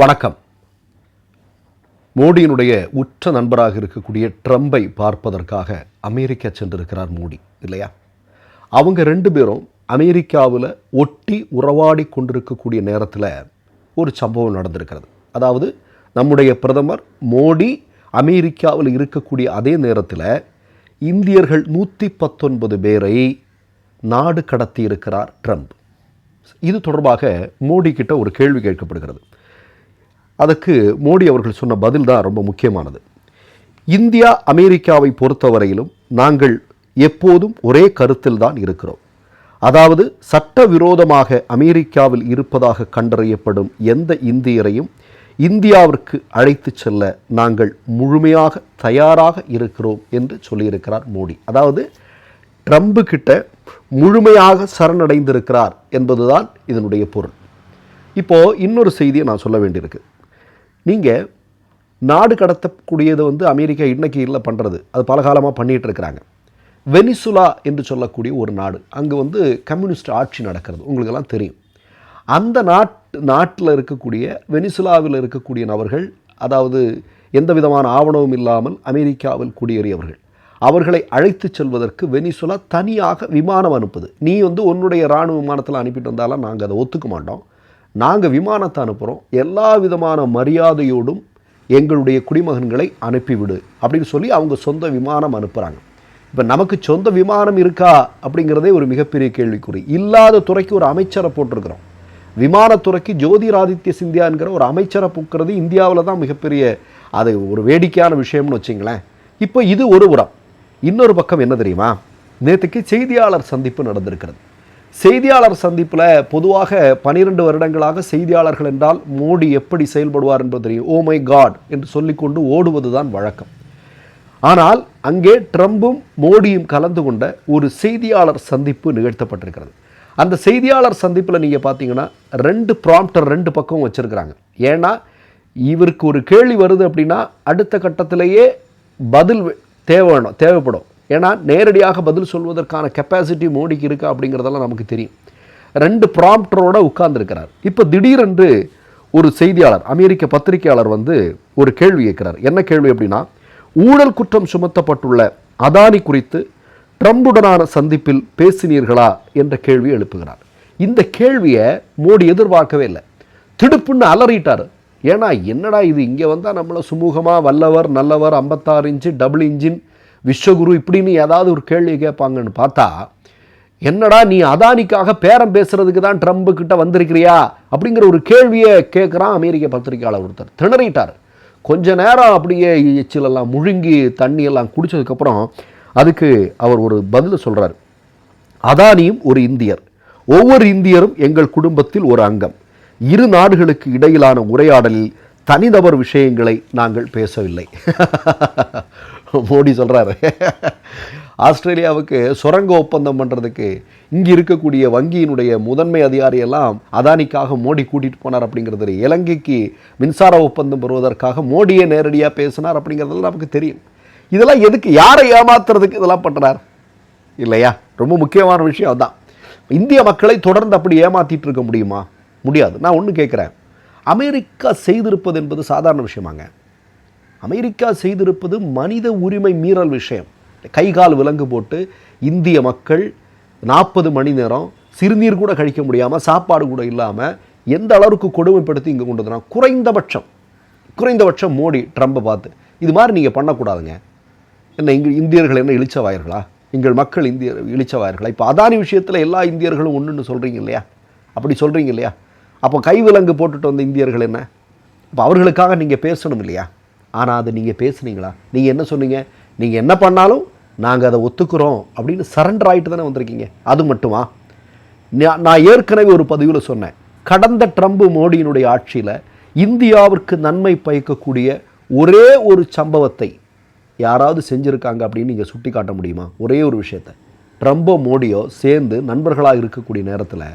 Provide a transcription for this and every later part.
வணக்கம். மோடியினுடைய உற்ற நண்பராக இருக்கக்கூடிய ட்ரம்பை பார்ப்பதற்காக அமெரிக்கா சென்றிருக்கிறார் மோடி இல்லையா? அவங்க ரெண்டு பேரும் அமெரிக்காவில் ஒட்டி உறவாடி கொண்டிருக்கக்கூடிய நேரத்தில் ஒரு சம்பவம் நடந்திருக்கிறது. அதாவது நம்முடைய பிரதமர் மோடி அமெரிக்காவில் இருக்கக்கூடிய அதே நேரத்தில் இந்தியர்கள் நூற்றி பத்தொன்பது பேரை நாடு கடத்தி இருக்கிறார் ட்ரம்ப். இது தொடர்பாக மோடி கிட்ட ஒரு கேள்வி கேட்கப்படுகிறது. அதுக்கு மோடி அவர்கள் சொன்ன பதில் தான் ரொம்ப முக்கியமானது. இந்தியா அமெரிக்காவை பொறுத்தவரையிலும் நாங்கள் எப்போதும் ஒரே கருத்தில் தான் இருக்கிறோம். அதாவது சட்டவிரோதமாக அமெரிக்காவில் இருப்பதாக கண்டறியப்படும் எந்த இந்தியரையும் இந்தியாவிற்கு அழைத்து செல்ல நாங்கள் முழுமையாக தயாராக இருக்கிறோம் என்று சொல்லியிருக்கிறார் மோடி. அதாவது ட்ரம்பு கிட்ட முழுமையாக சரணடைந்திருக்கிறார் என்பதுதான் இதனுடைய பொருள். இப்போது இன்னொரு செய்தியை நான் சொல்ல வேண்டியிருக்கு. நீங்கள் நாடு கடத்தக்கூடியது வந்து அமெரிக்கா இன்னைக்கு இல்லை பண்ணுறது அது பலகாலமாக பண்ணிகிட்டு இருக்கிறாங்க. வெனிசுலா என்று சொல்லக்கூடிய ஒரு நாடு. அங்கே வந்து கம்யூனிஸ்ட் ஆட்சி நடக்கிறது. உங்களுக்கெல்லாம் தெரியும். அந்த நாட் நாட்டில் இருக்கக்கூடிய வெனிசுலாவில் இருக்கக்கூடிய நபர்கள் அதாவது எந்த விதமான ஆவணமும் இல்லாமல் அமெரிக்காவில் குடியேறியவர்கள். அவர்களை அழைத்து செல்வதற்கு வெனிசுலா தனியாக விமானம் அனுப்புது. நீ வந்து உன்னுடைய இராணுவ விமானத்தில் அனுப்பிட்டு வந்தாலும் நாங்கள் அதை ஒத்துக்க மாட்டோம். நாங்கள் விமானத்தை அனுப்புகிறோம் எல்லா விதமான மரியாதையோடும் எங்களுடைய குடிமகன்களை அனுப்பிவிடு அப்படின்னு சொல்லி அவங்க சொந்த விமானம் அனுப்புகிறாங்க இப்போ நமக்கு சொந்த விமானம் இருக்கா அப்படிங்கிறதே ஒரு மிகப்பெரிய கேள்விக்குறி. இல்லாத துறைக்கு ஒரு அமைச்சரை போட்டிருக்கிறோம். விமானத்துறைக்கு ஜோதிராதித்ய சிந்தியாங்கிற ஒரு அமைச்சரை பூக்கிறது இந்தியாவில் தான் மிகப்பெரிய அது ஒரு வேடிக்கையான விஷயம்னு வச்சிங்களேன். இப்போ இது ஒரு உரம் இன்னொரு பக்கம் என்ன தெரியுமா? நேற்றுக்கு செய்தியாளர் சந்திப்பு நடந்திருக்கிறது. செய்தியாளர் சந்திப்பில் பொதுவாக பனிரெண்டு வருடங்களாக செய்தியாளர்கள் என்றால் மோடி எப்படி செயல்படுவார் என்பது தெரியும். ஓ மை காட் என்று சொல்லிக்கொண்டு ஓடுவது தான் வழக்கம். ஆனால் அங்கே ட்ரம்பும் மோடியும் கலந்து கொண்ட ஒரு செய்தியாளர் சந்திப்பு நிகழ்த்தப்பட்டிருக்கிறது. அந்த செய்தியாளர் சந்திப்பில் நீங்கள் பார்த்தீங்கன்னா ரெண்டு ப்ராம்ப்டர் ரெண்டு பக்கம் வச்சுருக்கிறாங்க. ஏன்னா இவருக்கு ஒரு கேள்வி வருது அப்படின்னா அடுத்த கட்டத்திலேயே பதில் தேவை வேணும் தேவைப்படும். ஏன்னா நேரடியாக பதில் சொல்வதற்கான கெப்பாசிட்டி மோடிக்கு இருக்கா அப்படிங்கிறதெல்லாம் நமக்கு தெரியும். ரெண்டு ப்ராம்ப்டரோட உட்கார்ந்துருக்கிறார். இப்போ திடீரென்று ஒரு செய்தியாளர் அமெரிக்க பத்திரிகையாளர் வந்து ஒரு கேள்வி கேட்கிறார். என்ன கேள்வி அப்படின்னா ஊழல் குற்றம் சுமத்தப்பட்டுள்ள அதானி குறித்து ட்ரம்புடனான சந்திப்பில் பேசினீர்களா என்ற கேள்வி எழுப்புகிறார். இந்த கேள்வியை மோடி எதிர்பார்க்கவே இல்லை. திடுப்புன்னு அலறிட்டார். ஏன்னா என்னடா இது இங்கே வந்தால் நம்மளை சுமூகமாக வல்லவர் நல்லவர் ஐம்பத்தாறு இன்ச்சு டபுள் இன்ஜின் விஸ்வகுரு இப்படின்னு ஏதாவது ஒரு கேள்வி கேட்பாங்கன்னு பார்த்தா என்னடா நீ அதானிக்காக பேரம் பேசுறதுக்கு தான் ட்ரம்ப் கிட்ட வந்திருக்கிறியா? அப்படிங்கிற ஒரு கேள்வியை கேட்குறான் அமெரிக்க பத்திரிகையாளர் ஒருத்தர். திணறிட்டார். கொஞ்ச நேரம் அப்படியே எச்சிலெல்லாம் முழுங்கி தண்ணியெல்லாம் குடித்ததுக்கப்புறம் அதுக்கு அவர் ஒரு பதில் சொல்கிறார் அதானியும் ஒரு இந்தியர். ஒவ்வொரு இந்தியரும் எங்கள் குடும்பத்தில் ஒரு அங்கம். இரு நாடுகளுக்கு இடையிலான உரையாடலில் தனிநபர் விஷயங்களை நாங்கள் பேசவில்லை. மோடி சொல்கிறாரு ஆஸ்திரேலியாவுக்கு சுரங்க ஒப்பந்தம் பண்ணுறதுக்கு இங்கே இருக்கக்கூடிய வங்கியினுடைய முதன்மை அதிகாரியெல்லாம் அதானிக்காக மோடி கூட்டிகிட்டு போனார் அப்படிங்கிறது இலங்கைக்கு மின்சார ஒப்பந்தம் பெறுவதற்காக மோடியே நேரடியாக பேசினார் அப்படிங்கிறதெல்லாம் நமக்கு தெரியும். இதெல்லாம் எதுக்கு? யாரை ஏமாத்துறதுக்கு இதெல்லாம் பண்ணுறார் இல்லையா? ரொம்ப முக்கியமான விஷயம் அதுதான் இந்திய மக்களை தொடர்ந்து அப்படி ஏமாத்திட்டு இருக்க முடியுமா? முடியாது. நான் ஒன்று கேட்குறேன் அமெரிக்கா செய்திருப்பது என்பது சாதாரண விஷயமாங்க. அமெரிக்கா செய்திருப்பது மனித உரிமை மீறல் விஷயம். கை கால் விலங்கு போட்டு இந்திய மக்கள் நாற்பது மணி நேரம் சிறுநீர் கூட கழிக்க முடியாமல் சாப்பாடு கூட இல்லாமல் எந்த அளவுக்கு கொடுமைப்படுத்தி இங்கே கொண்டு வந்தாங்க குறைந்தபட்சம். குறைந்தபட்சம் மோடி ட்ரம்பை பார்த்து இது மாதிரி நீங்கள் பண்ணக்கூடாதுங்க. என்ன இங்கே இந்தியர்கள் என்ன இழிச்சவாயர்களா எங்கள் மக்கள் இந்திய இழிச்சவாயர்களா இப்போ அதானி விஷயத்தில் எல்லா இந்தியர்களும் ஒன்றுன்னு சொல்கிறீங்க இல்லையா? அப்படி சொல்கிறீங்க இல்லையா? அப்போ கை விலங்கு போட்டுட்டு வந்த இந்தியர்கள் என்ன? இப்போ அவர்களுக்காக நீங்கள் பேசணும் இல்லையா? ஆனால் அதை நீங்கள் பேசுனீங்களா? நீங்கள் என்ன சொன்னீங்க? நீங்கள் என்ன பண்ணாலும் நாங்கள் அதை ஒத்துக்கிறோம் அப்படின்னு சரண்டர் ஆகிட்டு தானே வந்திருக்கீங்க. அது மட்டுமா? நான் நான் ஏற்கனவே ஒரு பதிவில் சொன்னேன். கடந்த ட்ரம்ப் மோடியினுடைய ஆட்சியில் இந்தியாவிற்கு நன்மை பயக்கக்கூடிய ஒரே ஒரு சம்பவத்தை யாராவது செஞ்சுருக்காங்க அப்படின்னு நீங்கள் சுட்டி காட்ட முடியுமா? ஒரே ஒரு விஷயத்தை. ட்ரம்போ மோடியோ சேர்ந்து நண்பர்களாக இருக்கக்கூடிய நேரத்தில்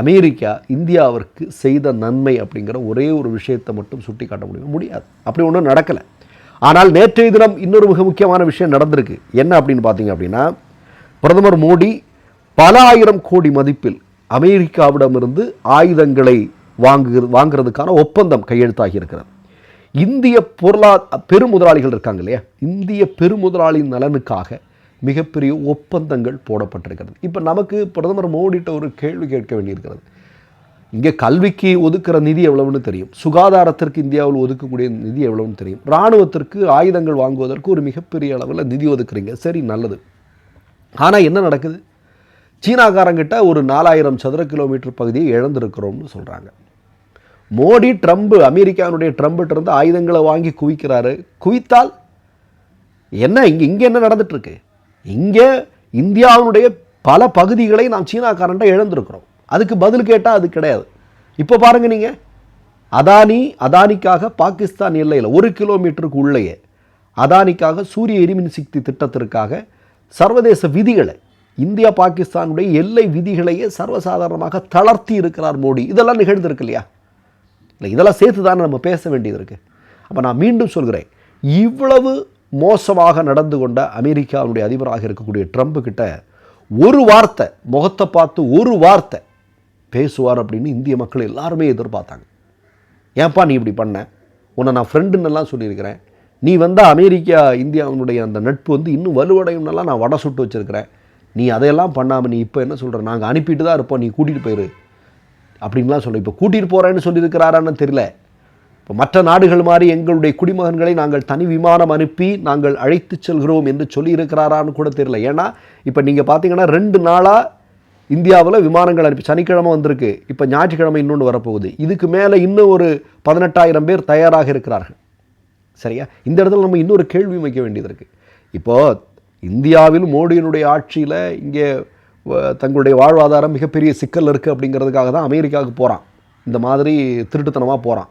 அமெரிக்கா இந்தியாவிற்கு செய்த நன்மை அப்படிங்கிற ஒரே ஒரு விஷயத்தை மட்டும் சுட்டி காட்ட முடியும். முடியாது. அப்படி ஒன்றும் நடக்கலை. ஆனால் நேற்றைய தினம் இன்னொரு மிக முக்கியமான விஷயம் நடந்திருக்கு. என்ன அப்படின்னு பார்த்தீங்க அப்படின்னா பிரதமர் மோடி பல ஆயிரம் கோடி மதிப்பில் அமெரிக்காவிடமிருந்து ஆயுதங்களை வாங்கு வாங்குறதுக்கான ஒப்பந்தம் கையெழுத்தாகி இருக்கிறது. இந்திய பொருளா பெருமுதலாளிகள் இருக்காங்க இல்லையா? இந்திய பெருமுதலாளியின் நலனுக்காக மிகப்பெரிய ஒப்பந்தங்கள் போடப்பட்டிருக்கிறது. இப்போ நமக்கு பிரதமர் மோடிட்ட ஒரு கேள்வி கேட்க வேண்டியிருக்கிறது. இங்கே கல்விக்கு ஒதுக்கிற நிதி எவ்வளவுன்னு தெரியும். சுகாதாரத்திற்கு இந்தியாவில் ஒதுக்கக்கூடிய நிதி எவ்வளவுன்னு தெரியும். இராணுவத்திற்கு ஆயுதங்கள் வாங்குவதற்கு ஒரு மிகப்பெரிய அளவில் நிதி ஒதுக்குறீங்க. சரி நல்லது. ஆனால் என்ன நடக்குது? சீனாக்காரங்கிட்ட ஒரு நாலாயிரம் சதுர கிலோமீட்டர் பகுதியை இழந்திருக்கிறோம்னு சொல்கிறாங்க மோடி ட்ரம்ப் அமெரிக்காவினுடைய ட்ரம்ப்கிட்ட இருந்து ஆயுதங்களை வாங்கி குவிக்கிறாரு. குவித்தால் என்ன? இங்கே இங்கே என்ன நடந்துட்டுருக்கு இங்கே இந்தியாவினுடைய பல பகுதிகளை நாம் சீனாக்காரன்ட்ட இழந்திருக்கிறோம். அதுக்கு பதில் கேட்டால் அது கிடையாது. இப்போ பாருங்க நீங்கள் அதானி அதானிக்காக பாகிஸ்தான் எல்லையில் ஒரு கிலோமீட்டருக்கு உள்ளேயே அதானிக்காக சூரிய எரிமின் சக்தி திட்டத்திற்காக சர்வதேச விதிகளை இந்தியா பாகிஸ்தானுடைய எல்லை விதிகளையே சர்வசாதாரணமாக தளர்த்தி இருக்கிறார் மோடி. இதெல்லாம் நிகழ்ந்திருக்கு இல்லையா? இல்லை இதெல்லாம் சேர்த்து தானே நம்ம பேச வேண்டியது இருக்குது அப்போ நான் மீண்டும் சொல்கிறேன். இவ்வளவு மோசமாக நடந்து கொண்ட அமெரிக்காவுடைய அதிபராக இருக்கக்கூடிய ட்ரம்ப் கிட்ட ஒரு வார்த்தை முகத்தை பார்த்து ஒரு வார்த்தை பேசுவார் அப்படின்னு இந்திய மக்கள் எல்லாருமே எதிர்பார்த்தாங்க. ஏன்பா நீ இப்படி பண்ண? உன்னை நான் ஃப்ரெண்டுன்னெல்லாம் சொல்லியிருக்கிறேன். நீ வந்தால் அமெரிக்கா இந்தியாவினுடைய அந்த நட்பு வந்து இன்னும் வலுவடையும்னெல்லாம் நான் வடை சுட்டு வச்சுருக்கிறேன். நீ அதையெல்லாம் பண்ணாமல் நீ இப்போ என்ன சொல்கிற நாங்கள் அனுப்பிட்டு தான் இருப்போம். நீ கூட்டிகிட்டு போயிரு. அப்படின்லாம் சொல்ல இப்போ கூட்டிகிட்டு போகிறேன்னு சொல்லியிருக்கிறாரான்னு தெரியல. இப்போ மற்ற நாடுகள் மாதிரி எங்களுடைய குடிமகன்களை நாங்கள் தனி விமானம் அனுப்பி நாங்கள் அழைத்து செல்கிறோம் என்று சொல்லியிருக்கிறாரான்னு கூட தெரியல. ஏன்னா இப்போ நீங்கள் பார்த்தீங்கன்னா ரெண்டு நாளாக இந்தியாவில் விமானங்கள் அனுப்பி சனிக்கிழமை வந்திருக்கு. இப்போ ஞாயிற்றுக்கிழமை இன்னொன்று வரப்போகுது. இதுக்கு மேலே இன்னும் ஒரு பதினெட்டாயிரம் பேர் தயாராக இருக்கிறார்கள். சரியா? இந்த இடத்துல நம்ம இன்னொரு கேள்வி வைக்க வேண்டியது இருக்குது இப்போது இந்தியாவில் மோடியினுடைய ஆட்சியில் இங்கே தங்களுடைய வாழ்வாதாரம் மிகப்பெரிய சிக்கல் இருக்குது அப்படிங்கிறதுக்காக தான் அமெரிக்காவுக்கு போகிறான் இந்த மாதிரி திருட்டுத்தனமாக போகிறான்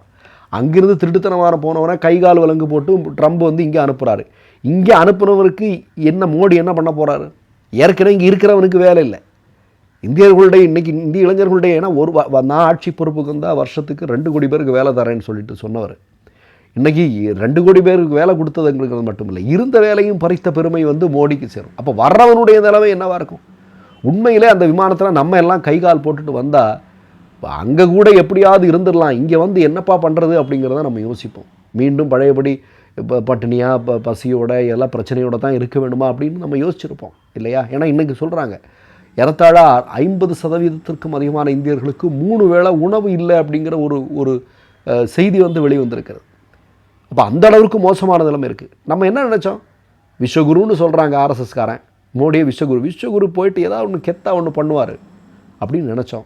அங்கிருந்து திருட்டுத்தனமாக போனவனை கை கால் விலங்கு போட்டு ட்ரம்ப் வந்து இங்கே அனுப்புகிறாரு இங்கே அனுப்புனவருக்கு என்ன மோடி என்ன பண்ண போகிறாரு ஏற்கனவே இங்கே இருக்கிறவனுக்கு வேலை இல்லை. இந்தியர்களுடைய இன்றைக்கி இந்திய இளைஞர்களுடைய ஏன்னா ஒரு வ- நான் ஆட்சி பொறுப்புக்கு வந்தால் வருஷத்துக்கு ரெண்டு கோடி பேருக்கு வேலை தரேன்னு சொல்லிட்டு சொன்னவர். இன்றைக்கி ரெண்டு கோடி பேருக்கு வேலை கொடுத்தது எங்களுக்கு மட்டும் இல்லை இருந்த வேலையும் பறித்த பெருமை வந்து மோடிக்கு சேரும். அப்போ வர்றவனுடைய நிலைமை என்னவாக இருக்கும்? உண்மையிலே அந்த விமானத்தில் நம்ம எல்லாம் கை கால் போட்டுட்டு வந்தால் அங்கே கூட எப்படியாவது இருந்துடலாம். இங்கே வந்து என்னப்பா பண்ணுறது அப்படிங்கிறத நம்ம யோசிப்போம். மீண்டும் பழையபடி இப்போ பட்டினியாக இப்போ பசியோட எல்லாம் பிரச்சனையோட தான் இருக்க வேணுமா அப்படின்னு நம்ம யோசிச்சிருப்போம். இல்லையா? ஏன்னா இன்றைக்கி சொல்கிறாங்க ஏறத்தாழ ஐம்பது சதவீதத்திற்கும் அதிகமான இந்தியர்களுக்கு மூணு வேளை உணவு இல்லை அப்படிங்கிற ஒரு ஒரு செய்தி வந்து வெளிவந்திருக்கிறது. அப்போ அந்த அளவுக்கு மோசமான நிலைமை இருக்குது நம்ம என்ன நினச்சோம்? விஸ்வகுருன்னு சொல்கிறாங்க ஆர்எஸ்எஸ்காரன் மோடியே விஸ்வகுரு. விஸ்வகுரு போயிட்டு ஏதாவது ஒன்று கெத்தா ஒன்று பண்ணுவார் அப்படின்னு நினச்சோம்.